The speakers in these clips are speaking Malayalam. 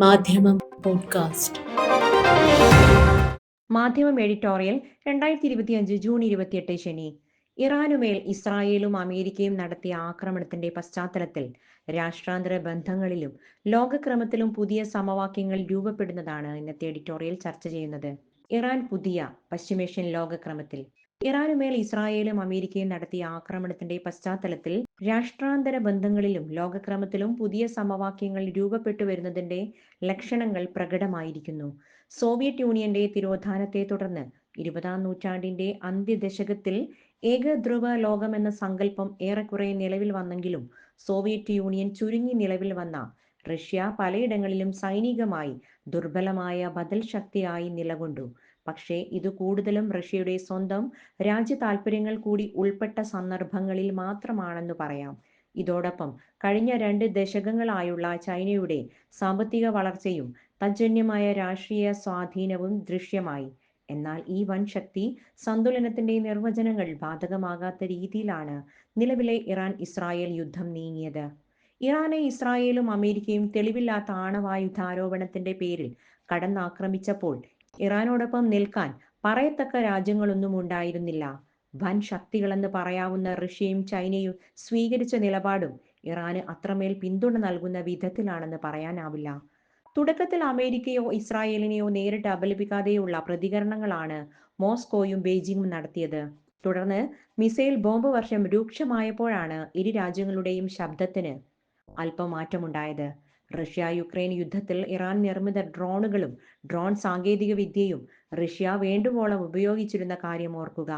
മാധ്യമം പോഡ്കാസ്റ്റ്. മാധ്യമം എഡിറ്റോറിയൽ രണ്ടായിരത്തി ഇരുപത്തിയഞ്ച് ജൂൺ ഇരുപത്തിയെട്ട് ശനി. ഇറാനുമേൽ ഇസ്രായേലും അമേരിക്കയും നടത്തിയ ആക്രമണത്തിന്റെ പശ്ചാത്തലത്തിൽ രാഷ്ട്രാന്തര ബന്ധങ്ങളിലും ലോകക്രമത്തിലും പുതിയ സമവാക്യങ്ങൾ രൂപപ്പെടുന്നതാണ് ഇന്നത്തെ എഡിറ്റോറിയൽ ചർച്ച ചെയ്യുന്നത്. ഇറാൻ പുതിയ പശ്ചിമേഷ്യൻ ലോകക്രമത്തിൽ ഇറാനുമേൽ ഇസ്രായേലും അമേരിക്കയും നടത്തിയ ആക്രമണത്തിന്റെ പശ്ചാത്തലത്തിൽ രാഷ്ട്രാന്തര ബന്ധങ്ങളിലും ലോകക്രമത്തിലും പുതിയ സമവാക്യങ്ങൾ രൂപപ്പെട്ടു വരുന്നതിന്റെ ലക്ഷണങ്ങൾ പ്രകടമായിരിക്കുന്നു. സോവിയറ്റ് യൂണിയന്റെ തിരോധാനത്തെ തുടർന്ന് ഇരുപതാം നൂറ്റാണ്ടിന്റെ അന്ത്യദശകത്തിൽ ഏകധ്രുവ ലോകമെന്ന സങ്കല്പം ഏറെക്കുറെ നിലവിൽ വന്നെങ്കിലും സോവിയറ്റ് യൂണിയൻ ചുരുങ്ങി നിലവിൽ വന്ന റഷ്യ പലയിടങ്ങളിലും സൈനികമായി ദുർബലമായ ബദൽ ശക്തിയായി നിലകൊണ്ടു. പക്ഷേ ഇത് കൂടുതലും റഷ്യയുടെ സ്വന്തം രാജ്യ താൽപ്പര്യങ്ങൾ കൂടി ഉൾപ്പെട്ട സന്ദർഭങ്ങളിൽ മാത്രമാണെന്ന് പറയാം. ഇതോടൊപ്പം കഴിഞ്ഞ രണ്ട് ദശകങ്ങളായുള്ള ചൈനയുടെ സാമ്പത്തിക വളർച്ചയും തജ്ജന്യമായ രാഷ്ട്രീയ സ്വാധീനവും ദൃശ്യമായി. എന്നാൽ ഈ വൻ ശക്തി സന്തുലനത്തിന്റെ നിർവചനങ്ങൾ ബാധകമാകാത്ത രീതിയിലാണ് നിലവിലെ ഇറാൻ ഇസ്രായേൽ യുദ്ധം നീങ്ങിയത്. ഇറാനെ ഇസ്രായേലും അമേരിക്കയും തെളിവില്ലാത്ത ആണവായുധാരോപണത്തിന്റെ പേരിൽ കടന്നാക്രമിച്ചപ്പോൾ ഇറാനോടൊപ്പം നിൽക്കാൻ പറയത്തക്ക രാജ്യങ്ങളൊന്നും ഉണ്ടായിരുന്നില്ല. വൻ ശക്തികളെന്ന് പറയാവുന്ന റഷ്യയും ചൈനയും സ്വീകരിച്ച നിലപാടും ഇറാന് അത്രമേൽ പിന്തുണ നൽകുന്ന വിധത്തിലാണെന്ന് പറയാനാവില്ല. തുടക്കത്തിൽ അമേരിക്കയോ ഇസ്രായേലിനെയോ നേരിട്ട് അപലപിക്കാതെയുള്ള പ്രതികരണങ്ങളാണ് മോസ്കോയും ബെയ്ജിങ്ങും നടത്തിയത്. തുടർന്ന് മിസൈൽ ബോംബ് വർഷം രൂക്ഷമായപ്പോഴാണ് ഇരു രാജ്യങ്ങളുടെയും ശബ്ദത്തിന് അല്പം മാറ്റമുണ്ടായത്. റഷ്യ യുക്രൈൻ യുദ്ധത്തിൽ ഇറാൻ നിർമ്മിത ഡ്രോണുകളും ഡ്രോൺ സാങ്കേതിക വിദ്യയും റഷ്യ വേണ്ടുവോളം ഉപയോഗിച്ചിരുന്ന കാര്യം ഓർക്കുക.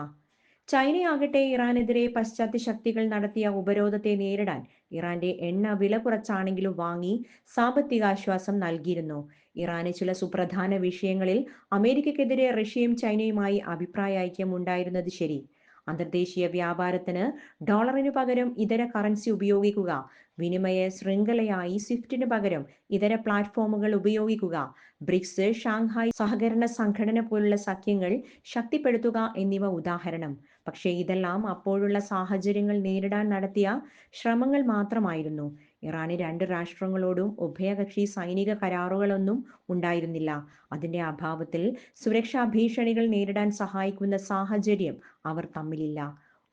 ചൈനയാകട്ടെ ഇറാനെതിരെ പശ്ചാത്യ ശക്തികൾ നടത്തിയ ഉപരോധത്തെ നേരിടാൻ ഇറാന്റെ എണ്ണ വില കുറച്ചാണെങ്കിലും വാങ്ങി സാമ്പത്തിക ആശ്വാസം നൽകിയിരുന്നു. ഇറാന് ചില സുപ്രധാന വിഷയങ്ങളിൽ അമേരിക്കക്കെതിരെ റഷ്യയും ചൈനയുമായി അഭിപ്രായ ഐക്യം ഉണ്ടായിരുന്നത് ശരി. അന്തർദേശീയ വ്യാപാരത്തിന് ഡോളറിന് പകരം ഇതര കറൻസി ഉപയോഗിക്കുക. വിനിമയ ശൃംഖലയായി സ്വിഫ്റ്റിന് പകരം ഇതര പ്ലാറ്റ്ഫോമുകൾ ഉപയോഗിക്കുക. ബ്രിക്സ് ഷാങ്ഹായ് സഹകരണ സംഘടന പോലുള്ള സഖ്യങ്ങൾ ശക്തിപ്പെടുത്തുക എന്നിവ ഉദാഹരണം. പക്ഷേ ഇതെല്ലാം അപ്പോഴുള്ള സാഹചര്യങ്ങൾ നേരിടാൻ നടത്തിയ ശ്രമങ്ങൾ മാത്രമായിരുന്നു. ഇറാന് രണ്ട് രാഷ്ട്രങ്ങളോടും ഉഭയകക്ഷി സൈനിക കരാറുകളൊന്നും ഉണ്ടായിരുന്നില്ല. അതിന്റെ അഭാവത്തിൽ സുരക്ഷാ ഭീഷണികൾ നേരിടാൻ സഹായിക്കുന്ന സാഹചര്യം അവർ തമ്മിലില്ല.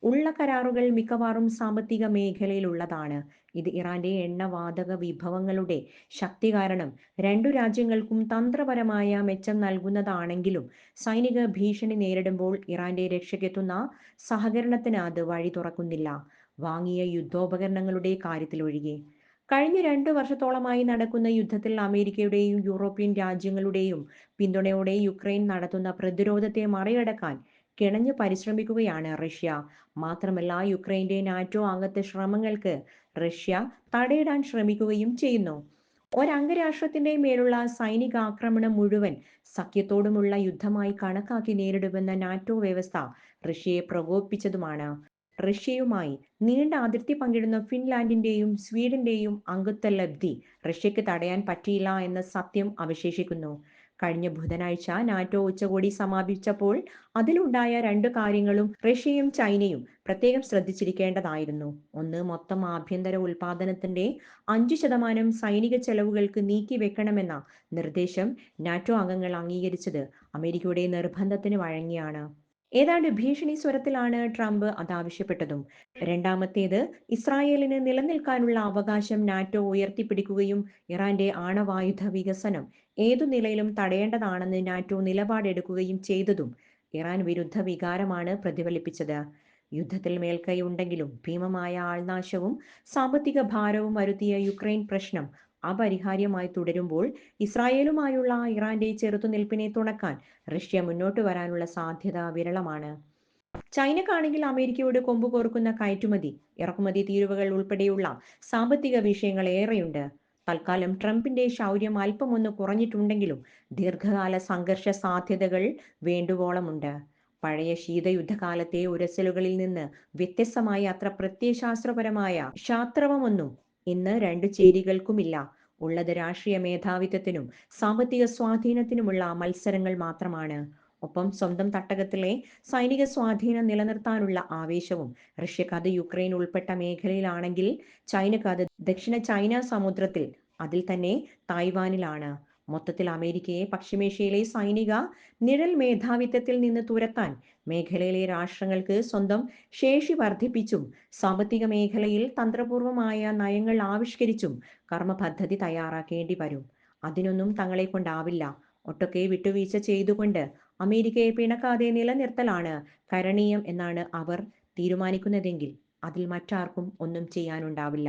ഉള്ള കരാറുകൾ മിക്കവാറും സാമ്പത്തിക മേഖലയിലുള്ളതാണ്. ഇത് ഇറാന്റെ എണ്ണവാതക വിഭവങ്ങളുടെ ശക്തി കാരണം രണ്ടു രാജ്യങ്ങൾക്കും തന്ത്രപരമായ മെച്ചം നൽകുന്നതാണെങ്കിലും സൈനിക ഭീഷണി നേരിടുമ്പോൾ ഇറാന്റെ രക്ഷയ്ക്കെത്തുന്ന സഹകരണത്തിന് അത് വഴി തുറക്കുന്നില്ല. വാങ്ങിയ യുദ്ധോപകരണങ്ങളുടെ കാര്യത്തിലൊഴികെ. കഴിഞ്ഞ രണ്ടു വർഷത്തോളമായി നടക്കുന്ന യുദ്ധത്തിൽ അമേരിക്കയുടെയും യൂറോപ്യൻ രാജ്യങ്ങളുടെയും പിന്തുണയോടെ യുക്രൈൻ നടത്തുന്ന പ്രതിരോധത്തെ മറികടക്കാൻ കിണഞ്ഞു പരിശ്രമിക്കുകയാണ് റഷ്യ. മാത്രമല്ല യുക്രൈന്റെ നാറ്റോ അംഗത്തെ ശ്രമങ്ങൾക്ക് റഷ്യ തടയിടാൻ ശ്രമിക്കുകയും ചെയ്യുന്നു. ഒരംഗരാഷ്ട്രത്തിന്റെ മേലുള്ള സൈനിക ആക്രമണം മുഴുവൻ സഖ്യത്തോടുമുള്ള യുദ്ധമായി കണക്കാക്കി നേരിടുമെന്ന നാറ്റോ വ്യവസ്ഥ റഷ്യയെ പ്രകോപിപ്പിച്ചതുമാണ്. റഷ്യയുമായി നീണ്ട അതിർത്തി പങ്കിടുന്ന ഫിൻലാൻഡിന്റെയും സ്വീഡന്റെയും അംഗത്വ ലബ്ധി റഷ്യക്ക് തടയാൻ പറ്റിയില്ല എന്ന സത്യം അവശേഷിക്കുന്നു. കഴിഞ്ഞ ബുധനാഴ്ച നാറ്റോ ഉച്ചകോടി സമാപിച്ചപ്പോൾ അതിലുണ്ടായ രണ്ട് കാര്യങ്ങളും റഷ്യയും ചൈനയും പ്രത്യേകം ശ്രദ്ധിച്ചിരിക്കേണ്ടതായിരുന്നു. ഒന്ന് മൊത്തം ആഭ്യന്തര ഉൽപാദനത്തിന്റെ അഞ്ചു ശതമാനം സൈനിക ചെലവുകൾക്ക് നീക്കി വെക്കണമെന്ന നിർദ്ദേശം നാറ്റോ അംഗങ്ങൾ അംഗീകരിച്ചത് അമേരിക്കയുടെ നിർബന്ധത്തിന് വഴങ്ങിയാണ്. ഏതാണ്ട് ഭീഷണി സ്വരത്തിലാണ് ട്രംപ് അതാവശ്യപ്പെട്ടതും. രണ്ടാമത്തേത് ഇസ്രായേലിന് നിലനിൽക്കാനുള്ള അവകാശം നാറ്റോ ഉയർത്തിപ്പിടിക്കുകയും ഇറാന്റെ ആണവായുധ വികസനം ഏതു നിലയിലും തടയേണ്ടതാണെന്ന് നാറ്റോ നിലപാടെടുക്കുകയും ചെയ്തതും ഇറാൻ വിരുദ്ധ വികാരമാണ് പ്രതിഫലിപ്പിച്ചത്. യുദ്ധത്തിൽ മേൽക്കൈ ഉണ്ടെങ്കിലും ഭീമമായ ആൾനാശവും സാമ്പത്തിക ഭാരവും വരുത്തിയ യുക്രൈൻ പ്രശ്നം അപരിഹാര്യമായി തുടരുമ്പോൾ ഇസ്രായേലുമായുള്ള ഇറാന്റെ ചെറുത്തുനിൽപ്പിനെ തുണക്കാൻ റഷ്യ മുന്നോട്ട് വരാനുള്ള സാധ്യത വിരളമാണ്. ചൈനക്കാണെങ്കിൽ അമേരിക്കയോട് കൊമ്പ് കോർക്കുന്ന കയറ്റുമതി ഇറക്കുമതി തീരുവകൾ ഉൾപ്പെടെയുള്ള സാമ്പത്തിക വിഷയങ്ങൾ ഏറെയുണ്ട്. തൽക്കാലം ട്രംപിന്റെ ശൗര്യം അല്പമൊന്ന് കുറഞ്ഞിട്ടുണ്ടെങ്കിലും ദീർഘകാല സംഘർഷ സാധ്യതകൾ വേണ്ടുവോളമുണ്ട്. പഴയ ശീതയുദ്ധകാലത്തെ ഉരസലുകളിൽ നിന്ന് വ്യത്യസ്തമായ അത്ര പ്രത്യയശാസ്ത്രപരമായ ശാസ്ത്രവമൊന്നും ഇന്ന് രണ്ടു ചേരികൾക്കുമില്ല. ഉള്ളത് രാഷ്ട്രീയ മേധാവിത്വത്തിനും സാമ്പത്തിക സ്വാധീനത്തിനുമുള്ള മത്സരങ്ങൾ മാത്രമാണ്. ഒപ്പം സ്വന്തം തട്ടകത്തിലെ സൈനിക സ്വാധീനം നിലനിർത്താനുള്ള ആവേശവും റഷ്യക്ക് അത് യുക്രൈൻ ഉൾപ്പെട്ട മേഖലയിലാണെങ്കിൽ ചൈനക്ക് അത് ദക്ഷിണ ചൈന സമുദ്രത്തിൽ അതിൽ തന്നെ തായ്വാനിലാണ്. മൊത്തത്തിൽ അമേരിക്കയെ പശ്ചിമേഷ്യയിലെ സൈനിക നിഴൽ മേധാവിത്വത്തിൽ നിന്ന് തുരത്താൻ മേഖലയിലെ രാഷ്ട്രങ്ങൾക്ക് സ്വന്തം ശേഷി വർദ്ധിപ്പിച്ചും സാമ്പത്തിക മേഖലയിൽ തന്ത്രപൂർവമായ നയങ്ങൾ ആവിഷ്കരിച്ചും കർമ്മ പദ്ധതി തയ്യാറാക്കേണ്ടി വരും. അതിനൊന്നും തങ്ങളെ കൊണ്ടാവില്ല. ഒട്ടൊക്കെ വിട്ടുവീഴ്ച ചെയ്തുകൊണ്ട് അമേരിക്കയെ പിണക്കാതെ നിലനിർത്തലാണ് കരണീയം എന്നാണ് അവർ തീരുമാനിക്കുന്നതെങ്കിൽ അതിൽ മറ്റാർക്കും ഒന്നും ചെയ്യാനുണ്ടാവില്ല.